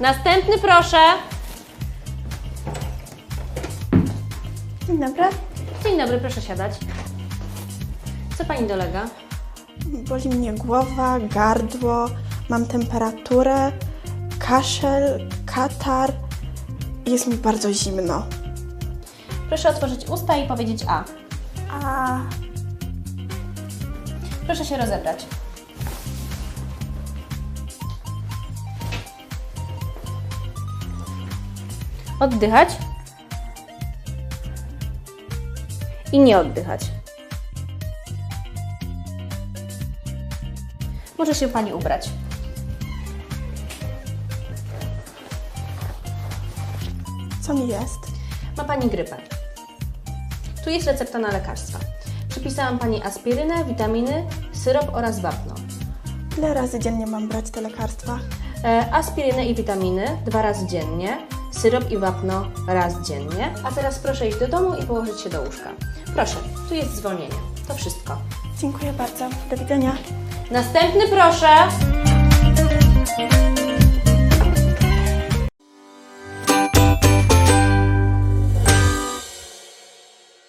Następny proszę. Dzień dobry. Dzień dobry, proszę siadać. Co pani dolega? Boli mnie głowa, gardło, mam temperaturę, kaszel, katar. Jest mi bardzo zimno. Proszę otworzyć usta i powiedzieć A. A Proszę się rozebrać. Oddychać. I nie oddychać. Może się Pani ubrać. co mi jest? Ma Pani grypę. Tu jest recepta na lekarstwa. Przypisałam Pani aspirynę, witaminy, syrop oraz wapno. Ile razy dziennie mam brać te lekarstwa? E, aspirynę i witaminy dwa razy dziennie, syrop i wapno raz dziennie. A teraz proszę iść do domu i położyć się do łóżka. Proszę, tu jest zwolnienie. To wszystko. Dziękuję bardzo. Do widzenia. Następny proszę.